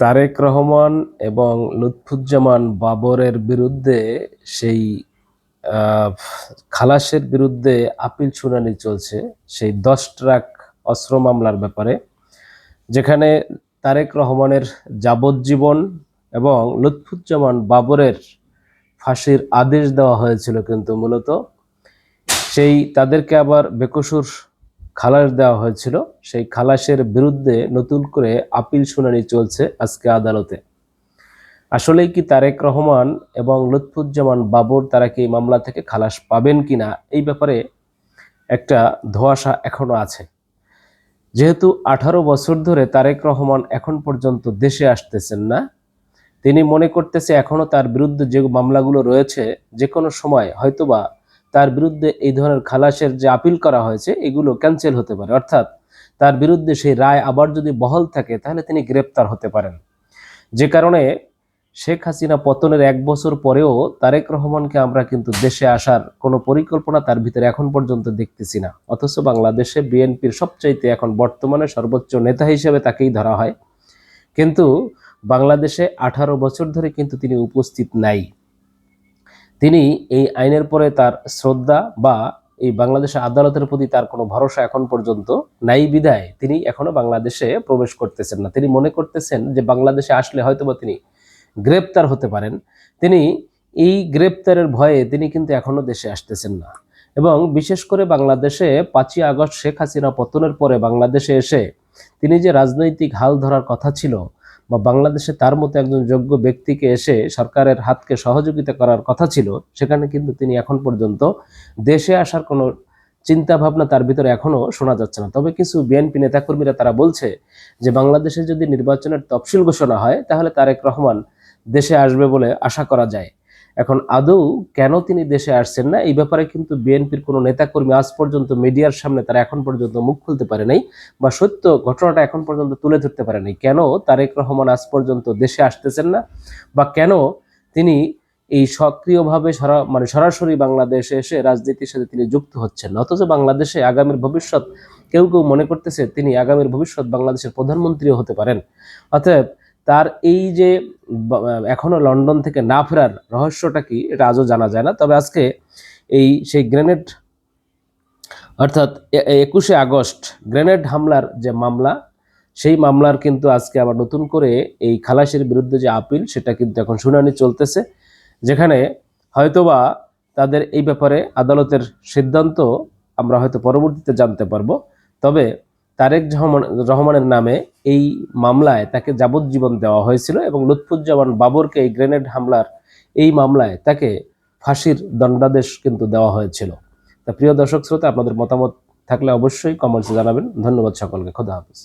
তারেক রহমান এবং লুৎফুজ্জামান বাবরের বিরুদ্ধে সেই খালাসের বিরুদ্ধে আপিল শুনানি চলছে, সেই দশ ট্রাক অস্ত্র মামলার ব্যাপারে, যেখানে তারেক রহমানের যাবজ্জীবন এবং লুৎফুজ্জামান বাবরের ফাঁসির আদেশ দেওয়া হয়েছিল কিন্তু মূলত, সেই তাদেরকে আবার বেকসুর খালাস দেওয়া হয়েছিল। সেই খালাসের বিরুদ্ধে নতুন করে আপিল শুনানি চলছে আজকে আদালতে। আসলেই কি তারেক রহমান এবং লুৎফুজ্জামান বাবর তারা কি মামলা থেকে খালাস পাবেন কিনা এই ব্যাপারে একটা ধোঁয়াশা এখনও আছে। যেহেতু আঠারো বছর ধরে তারেক রহমান এখন পর্যন্ত দেশে আসতেছেন না, তিনি মনে করতেছে এখনও তার বিরুদ্ধে যে মামলাগুলো রয়েছে যে কোনো সময় হয়তোবা তার বিরুদ্ধে এই ধরনের খালাসের যে আপিল করা হয়েছে, এগুলো ক্যান্সেল হতে পারে। অর্থাৎ তার বিরুদ্ধে সেই রায় আবার যদি বহল থাকে, তাহলে তিনি গ্রেপ্তার হতে পারেন। যে কারণে শেখ হাসিনা পতনের এক বছর পরেও তারেক রহমানকে আমরা কিন্তু দেশে আসার কোনো পরিকল্পনা তার ভিতরে এখন পর্যন্ত দেখতেছি না। অথচ বাংলাদেশে বিএনপির সবচাইতে এখন বর্তমানে সর্বোচ্চ নেতা হিসেবে তাকেই ধরা হয়। কিন্তু বাংলাদেশে আঠারো বছর ধরে কিন্তু তিনি উপস্থিত নাই। তিনি এই আইনের পরে তার শ্রদ্ধা বা এই বাংলাদেশের আদালতের প্রতি তার কোনো ভরসা এখন পর্যন্ত নাই বিদায় তিনি এখনও বাংলাদেশে প্রবেশ করতেছেন না। তিনি মনে করতেছেন যে বাংলাদেশে আসলে হয়তোবা তিনি গ্রেপ্তার হতে পারেন। তিনি এই গ্রেপ্তারের ভয়ে তিনি কিন্তু এখনও দেশে আসতেছেন না। এবং বিশেষ করে বাংলাদেশে পাঁচই আগস্ট শেখ হাসিনা পতনের পরে বাংলাদেশে এসে তিনি যে রাজনৈতিক হাল ধরার কথা ছিল বা বাংলাদেশে তার মতো একজন যোগ্য ব্যক্তিকে এসে সরকারের হাতকে সহযোগিতা করার কথা ছিল, সেখানে কিন্তু তিনি এখন পর্যন্ত দেশে আসার কোনো চিন্তা ভাবনা তার ভিতরে এখনও শোনা যাচ্ছে না। তবে কিছু বিএনপি নেতাকর্মীরা তারা বলছে যে, বাংলাদেশে যদি নির্বাচনের তফসিল ঘোষণা হয়, তাহলে তারেক রহমান দেশে আসবে বলে আশা করা যায়। এখন আদৌ কেন তিনি দেশে আসছেন না? এই ব্যাপারে কিন্তু বিএনপির কোনো নেতাকর্মী আজ পর্যন্ত মিডিয়ার সামনে তারা এখন পর্যন্ত মুখ খুলতে পারে নাই বা সত্য ঘটনাটা এখন পর্যন্ত তুলে ধরতে পারে নাই। কেন তারেক রহমান আজ পর্যন্ত দেশে আসতেছেন না? বা কেন তিনি এই সক্রিয়ভাবে সরা মানে সরাসরি বাংলাদেশে এসে রাজনীতির সাথে তিনি যুক্ত হচ্ছেন? অথচ বাংলাদেশে আগামীর ভবিষ্যৎ, কেউ কেউ মনে করতেছে তিনি আগামীর ভবিষ্যৎ বাংলাদেশের প্রধানমন্ত্রীও হতে পারেন। অতএব তার এই যে এখনও লন্ডন থেকে না ফেরার রহস্যটা কি, এটা আজও জানা যায় না। তবে আজকে এই সেই গ্রেনেড, অর্থাৎ একুশে আগস্ট গ্রেনেড হামলার যে মামলা, সেই মামলার কিন্তু আজকে আবার নতুন করে এই খালাসির বিরুদ্ধে যে আপিল, সেটা কিন্তু এখন শুনানি চলতেছে, যেখানে হয়তোবা তাদের এই ব্যাপারে আদালতের সিদ্ধান্ত আমরা হয়তো পরবর্তীতে জানতে পারব। তবে তারেক রহমান, রহমানের নামে এই মামলায় তাকে যাবজ্জীবন দেওয়া হয়েছিল এবং লুৎফুজ্জামান বাবরকে এই গ্রেনেড হামলার এই মামলায় তাকে ফাঁসির দণ্ডাদেশ কিন্তু দেওয়া হয়েছিল। তা প্রিয় দর্শক শ্রোতা, আপনাদের মতামত থাকলে অবশ্যই কমেন্টসে জানাবেন। ধন্যবাদ সকলকে। খোদা হাফিজ।